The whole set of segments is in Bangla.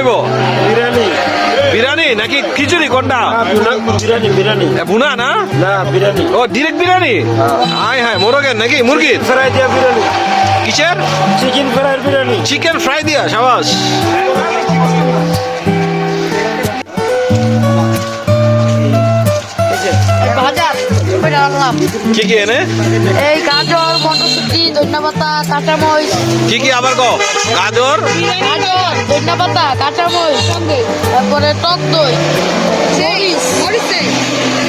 হইব? বিরিয়ানি। বিরিয়ানি? নাকি খিচুড়ি? কোনটা? বিরিয়ানি বিরিয়ানি ভুনা না? না বিরিয়ানি। ও ডিরেক্ট বিরিয়ানি? হাই হাই মোরগের নাকি? মুরগির? ফ্রাই দিয়া বিরিয়ানি। কিসের? Chicken fry biryani. Chicken fry দিয়া সাবাস। বাজার কি কি এনে? এই গাজর মটরশুটি ধন্যপাতা কাঁচামরিচ। কি কি আবার কো গাজর? গাজর ধন্যপাতা কাঁচামরিচ তারপরে টক দই মরিচ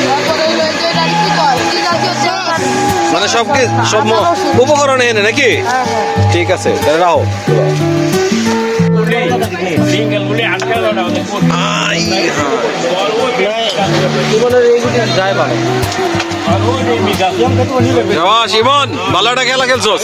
তারপরে হলো এই যে এটা কি কয় কি জাতীয় চাল? মানে সব কি সব ম- উপকরণ এনে নাকি? হ্যাঁ, হ্যাঁ। ঠিক আছে তাহলে আই, যায় ভালো একটা খেলা খেলছোস?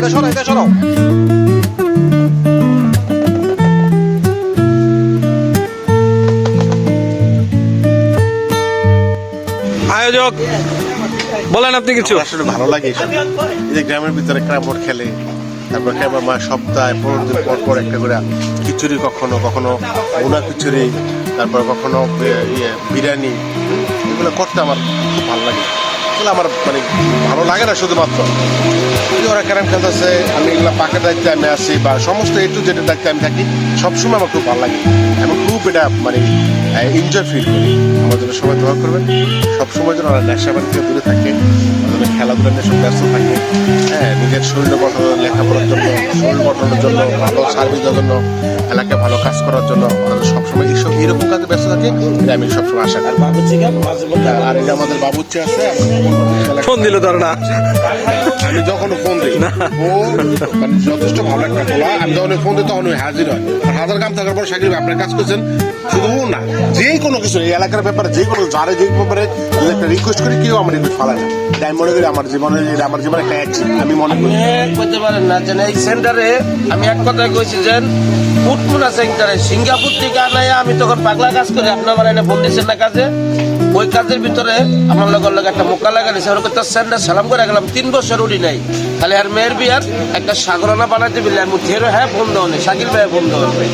এটা এটা সরাও এটা সরাও আয়োজক বলেন আপনি কিছু। আমার আসলে ভালো লাগে। এই যে গ্রামের ভিতরে ক্রামবোর্ড খেলে তারপর ক্রামবোর্ড মা সপ্তাহে পনেরো দিন পর পর একটা করে খিচুড়ি কখনো কখনো বোনা খিচুড়ি তারপর কখনো ইয়ে বিরিয়ানি এগুলো করতে আমার খুব ভালো লাগে। এগুলো আমার মানে ভালো লাগে না শুধুমাত্র। ওরা ক্যারাম খেলতেছে, আমি এগুলো পাকের দায়িত্বে আমি আসি বা সমস্ত একটু যেটা দায়িত্বে আমি থাকি, সবসময় আমার খুব ভালো লাগে। আমি খুব এটা মানে এনজয় ফিল করি। আমার জন্য সবাই দোয়া করবেন। সবসময় যেন ওরা নেশা বাড়ি থেকে দূরে থাকে যেন খেলাধুলা নিয়ে সব ব্যস্ত থাকে। হ্যাঁ নিজের শরীর গঠন লেখাপড়ার জন্য, শরীর গঠনের জন্য, ভালো সার্ভিস জন্য, এলাকায় ভালো কাজ করার জন্য এরকম কাজে ব্যস্ত থাকে এটা আমি সবসময় আশা করি। আর এটা আমাদের বাবুচ্চি আছে ফোন দিল ধর না। আমি যখন ফোন দিই ও মানে যথেষ্ট ভালো একটা খোলা আমি যখন ফোন দিই তখন ওই হাজির হয়। আর হাজার কাম থাকার পর সাকিব আপনার কাজ করছেন শুধু ও না যে কোনো কিছু এই এলাকার ব্যাপারে যে কোনো যারে যে ব্যাপারে যদি একটা রিকোয়েস্ট করি কেউ আমার রিকোয়েস্ট ফালায় না। তাই আমি মনে করি আমার জীবনে এটা আমার জীবনে একটা অ্যাচিভ আমি মনে করি। করতে পারেন না যেন এই সেন্টারে আমি এক কথায় কইছি যে ফুটমুনা সেন্টারে সিঙ্গাপুর থেকে আনাই আমি তখন পাগলা কাজ করি আপনার এনে ফোন দিচ্ছেন না কাজে? ওই কাজের ভিতরে আমার লগর লগে একটা মোকা লাগা দিয়েছে ওরকম তার স্যান্ডার সালাম করে গেলাম তিন বছর উড়ি নাই। খালি আর মেয়ের বিয়ার একটা সাগরানা বানাইতে বিলে আমি থেরো হ্যাঁ ফোন দেওয়া নেই শাকিল ভাই ফোন দেওয়া নেই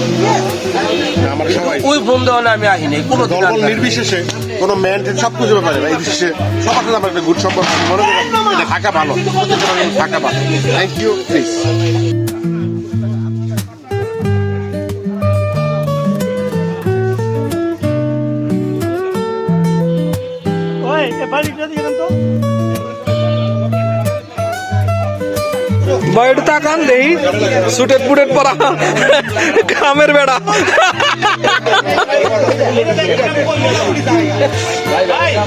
আমরা সবাই। ওই ফোন দেওয়া নেই আমি আহিনি কোনো নির্বিশেষে কোনো ম্যান সব কিছু ব্যাপারে এই বিশেষে সবার সাথে আমার একটা গুড সম্পর্ক মনে করি থাকা ভালো থাকা ভালো। থ্যাংক ইউ প্লিজ বাইরে তাকান দেই সুটেট পুটেট পরা গ্রামের বেড়া।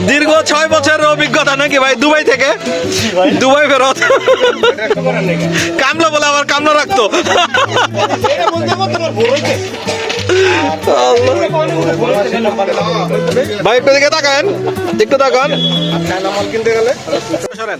দীর্ঘ ছয় বছরের অভিজ্ঞতা নাকি ভাই দুবাই থেকে? দুবাই ফেরত। কামলা বলে আবার কামলা রাখতো। ভাই একটু দিকে তাকান একটু তাকান। কিনতে গেলে সরেন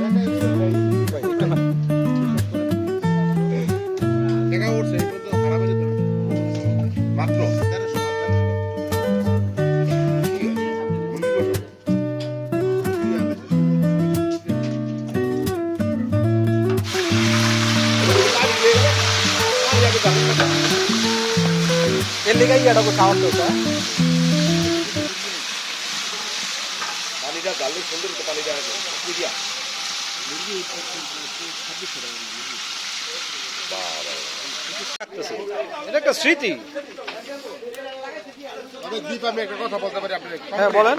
সাউন্ড হতো সুন্দর তো পানিটা এটা একটা স্মৃতি। দ্বীপ আমি একটা কথা বলতে পারি আপনি হ্যাঁ বলেন।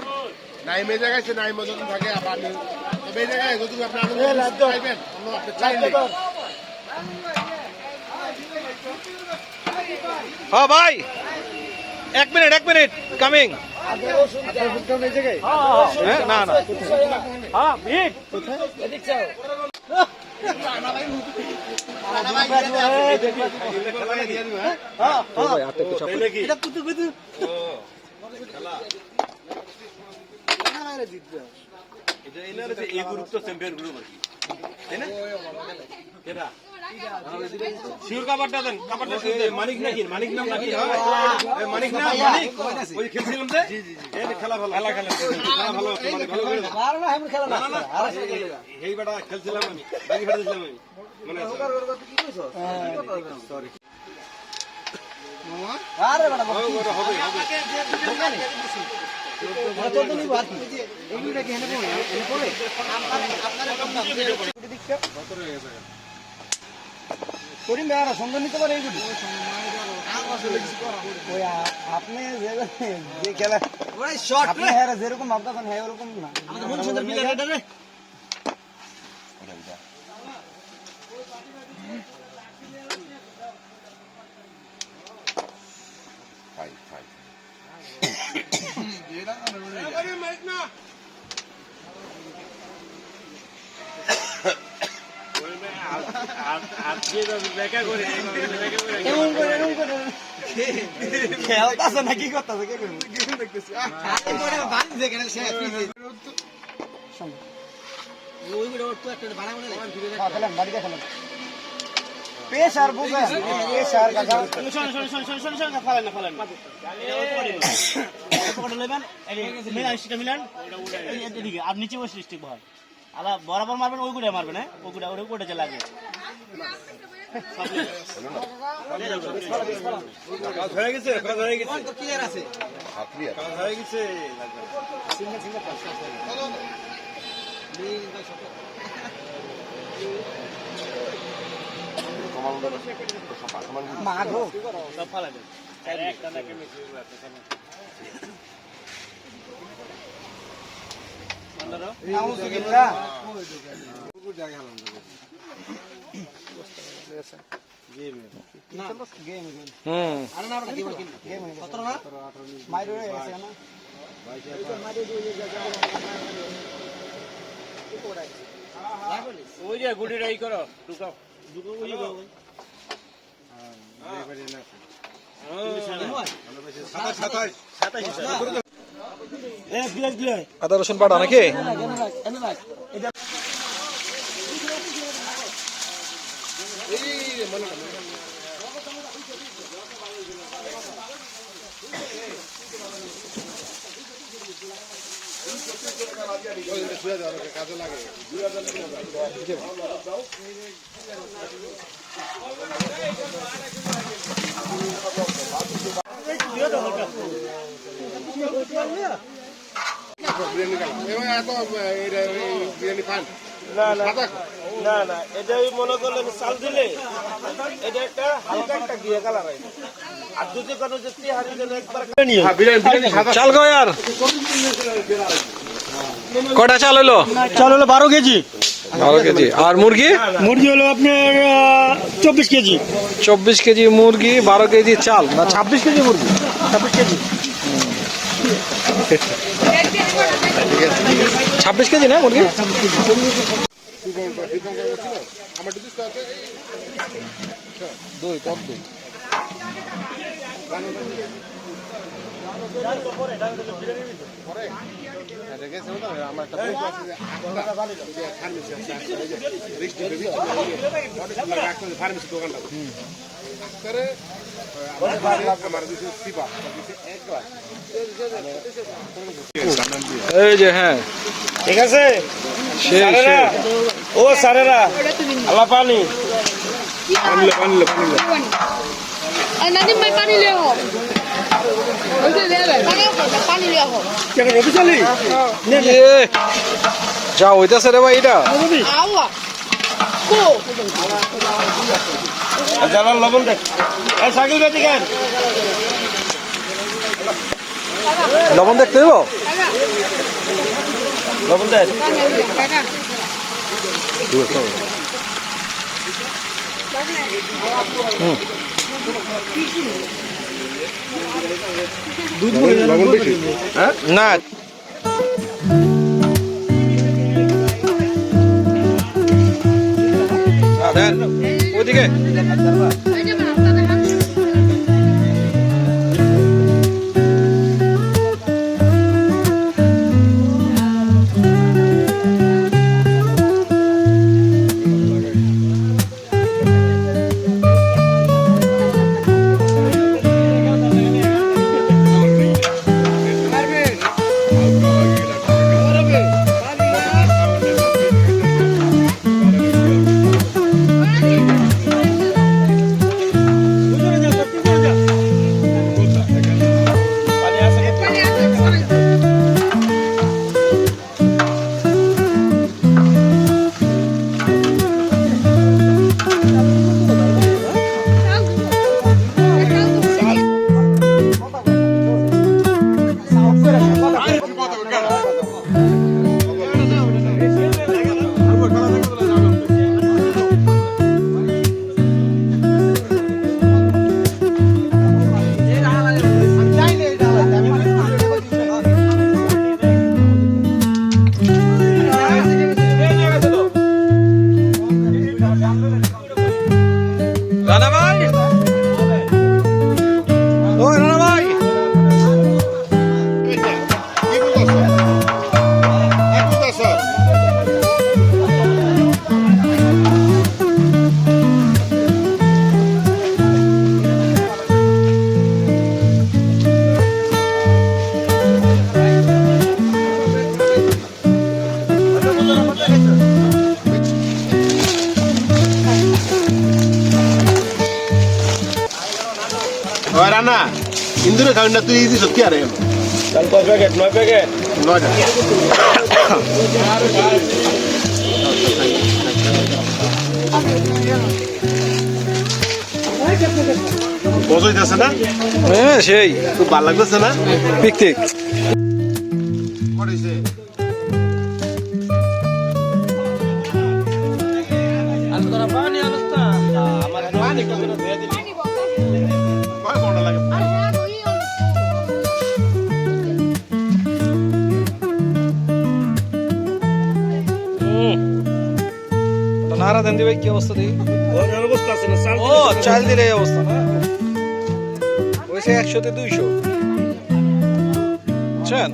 নাইম এই জায়গায় সে নাইম যখন থাকে আবার তবে এই জায়গায় যদি আপনি আনন্দ চাইবেন আপনি চাইলে। হ্যাঁ ভাই। এক মিনিট এক মিনিট। কামিং হ্যাঁ না না। এই গ্রুপ তো চ্যাম্পিয়ন গ্রুপ আর কি। তাই না? শিওর কাবারটা দেন কাবারটা শিওর দেন মানিক নাকি মানিক নাম নাকি হয় মানিক না মানিক ওই খেলছিলাম যে এই যে খেলা ভালো খেলা খেলা খেলা ভালো ভালো করে না না না এই বেটা খেলছিলাম আমি বাকি বেটা দিছিলাম আমি মনে আছে সরি আরে বেটা হবে হবে করিম ভাই আর সন্ধান নিতে পারে এইগুলি? ওই আপনি যে খেলা আপনি হ্যাঁ যেরকম ভাবতেছেন হ্যাঁ ওরকম না এমন করে এমন করে খেলতেছে না কি করতেছে কে হ্যাঁ, আর নিচে বসে স্টিক বল আবার বরাবর মারবেন ওই গুড়ে মারবেন হ্যাঁ? ওই গুড়ে ওই গুড়ে যে লাগে মাঘো সব ফালাবেন একটা নাকি মিশে নাউজুবিল্লাহ গেম গেম ওই যে গুড়িটা ই করো ঢুকাও ঢুকাও ওই যে ওই। এ, গিলাস গিলাস। আদা রসুন বাটা নাকি না না না না এটা মনে করলেন চাল দিলে এটা একটা হালকা একটা দিয়ে কালার হয়। আর যদি কোনো যে তিহারি দিলে একবার চাল গো আর? কটা চাল হলো চাল হলো বারো কেজি। বারো কেজি। আর মুরগি? মুরগি হলো আপনার চব্বিশ কেজি। চব্বিশ কেজি মুরগি বারো কেজি চাল। না ছাব্বিশ কেজি মুরগি। ছাব্বিশ কেজি। ছাব্বিশ কেজি না মুরগি? এই যে হ্যাঁ। ঠিক আছে? সেই সারেরা সেই ও সারেরা আল্লাহ পানি। নাদিম ভাই পানি লিয়ে হোক ওই যে দেবে পানি লিয়ে ইয়ে, যা হইতাছে রে ভাই এটা। জানার লবণ দেখ সাইকেল বেটি কেন লবণ দেখতে লবণ দেখ কাকা না আ, Bana. না তুই দিস কি আরে চাল কয় প্যাকেট? নয় প্যাকেট? নয়টা বজাইতেছে না? হ্যাঁ সেই। খুব ভালো লাগতেছে না? পিকনিক। করেছে। নারা দেন দিবে কি অবস্থা দেখি। অবস্থা আছে না চাল ও চাল দিলে এই অবস্থা না? ওইসে একশোতে দুইশো। বুঝছেন?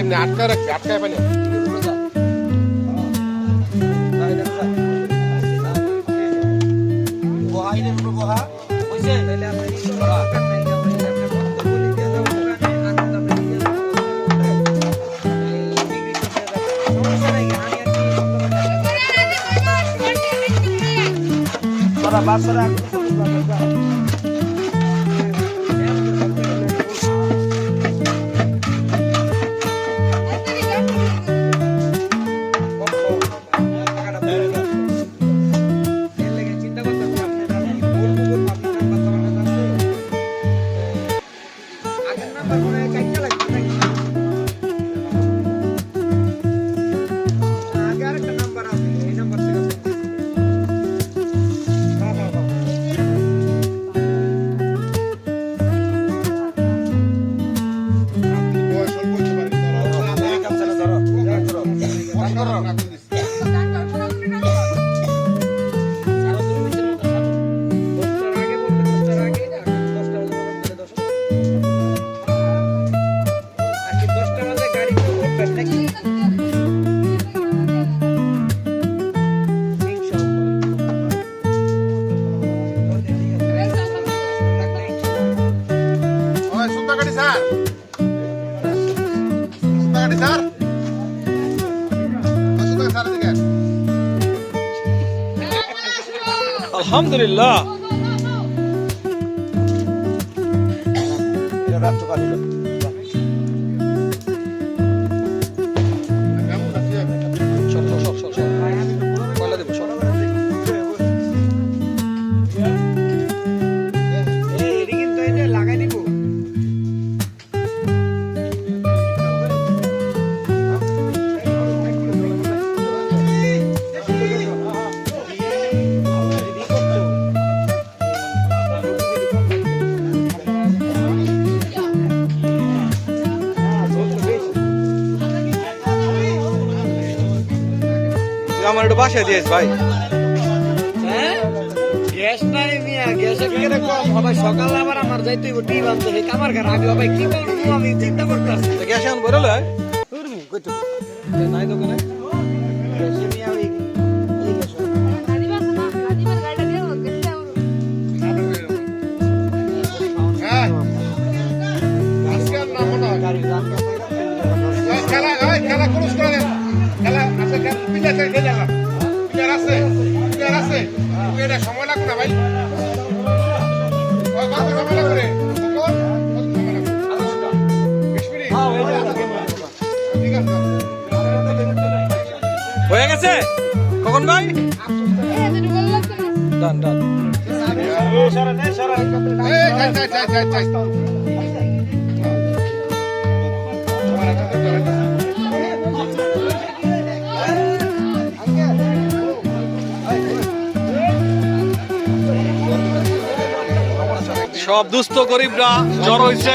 এমনি আটকা রাখবে আটকায় পানি ওই আলহামদুলিল্লাহ। বাসায় দিয়েছ ভাই। গ্যাস নাই মিয়া গ্যাসের কেন কম? হবে সকালে আবার আমার যাইতে হইব টি বানতে হবে কামার ঘর আগে হবে কি করব আমি চিন্তা করতেছি। তো গ্যাস এখন বেরোলে নাই দোকানে গ্যাসে মিয়া ওই ওই গ্যাস হ্যাঁ আজকে আর নাম মনে হয় গাড়ি দাম ওই খেলা ওই খেলা ক্রস করে দেন খেলা আছে খেলা পিলার আছে খেলা। সব দুস্থ গরিবরা জ্বর হয়েছে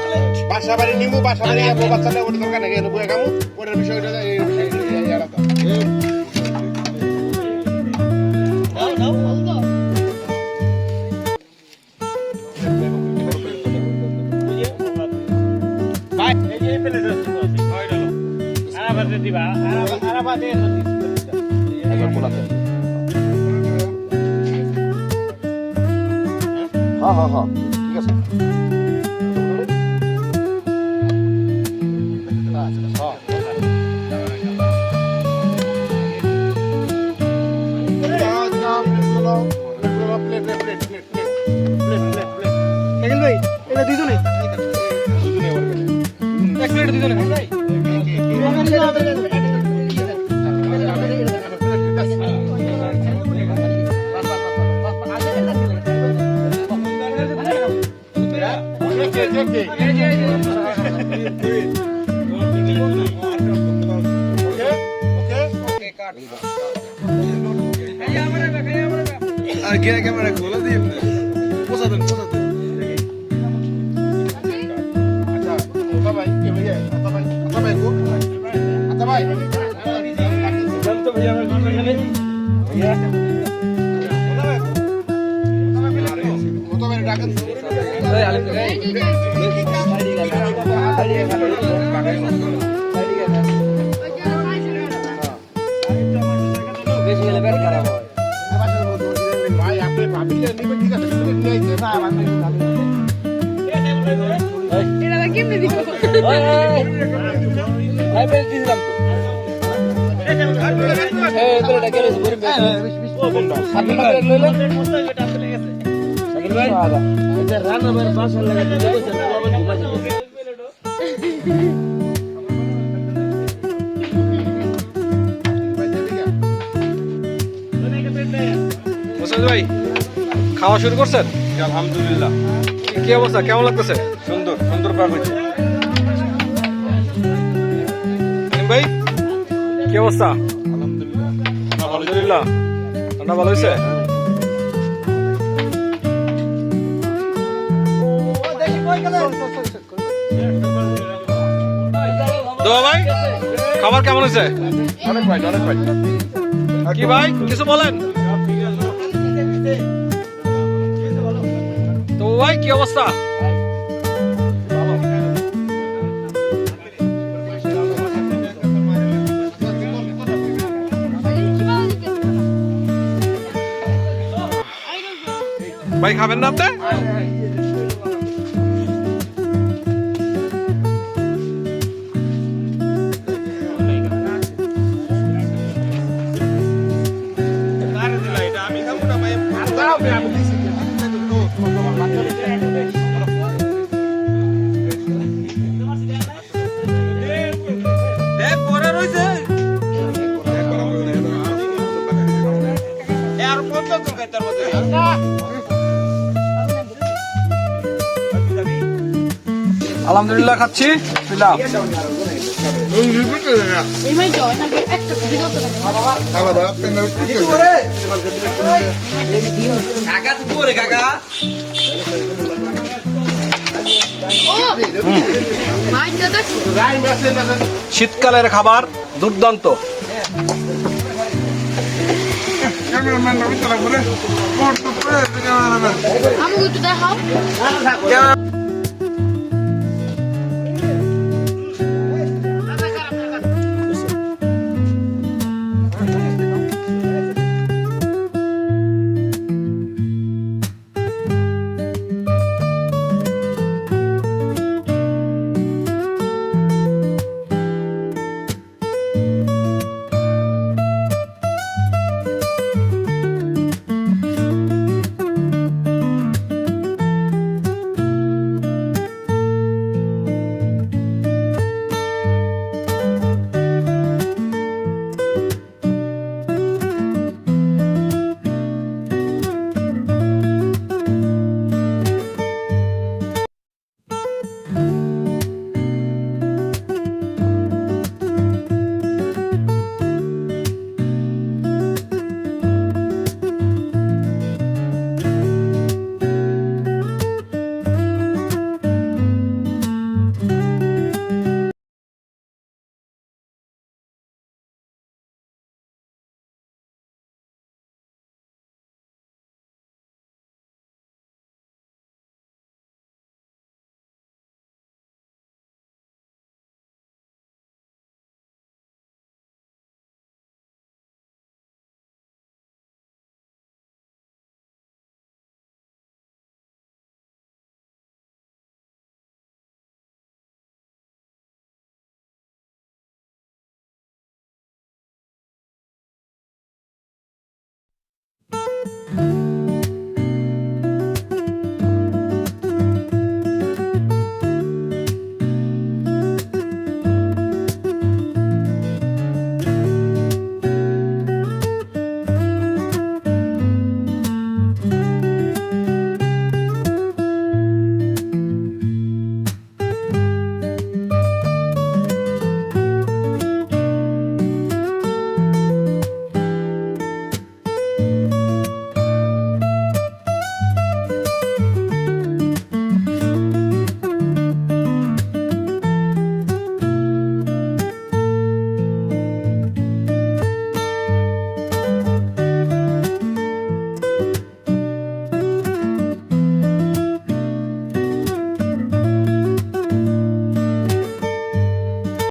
বাসা বাড়ি নিমু বাসা বাড়ি যাব বাচ্চাটা ওটা দরকার নাকি বইয়া খামো ওটার বিষয়টা আলাদা হ্যাঁ হ্যাঁ হ্যাঁ ঠিক আছে। ভাই খাওয়া শুরু করছেন? আলহামদুলিল্লাহ। কি অবস্থা? কেমন লাগতেছে? সুন্দর সুন্দর পাক হয়েছে। ভাই কি অবস্থা? আলহামদুলিল্লাহ। ঠান্ডা ভালো হয়েছে ভাই খাবার কেমন হয়েছে? অনেক ভাই অনেক ভাই। কি ভাই কিছু বলেন? তো ভাই কি অবস্থা? ভাই খাবেন না আপনি আলহামদুলিল্লাহ খাচ্ছি। বিসমিল্লাহ। এই মাই জয় না একটা ভিডিও তো ও মাই দাদা শীতকালের খাবার দুর্দান্ত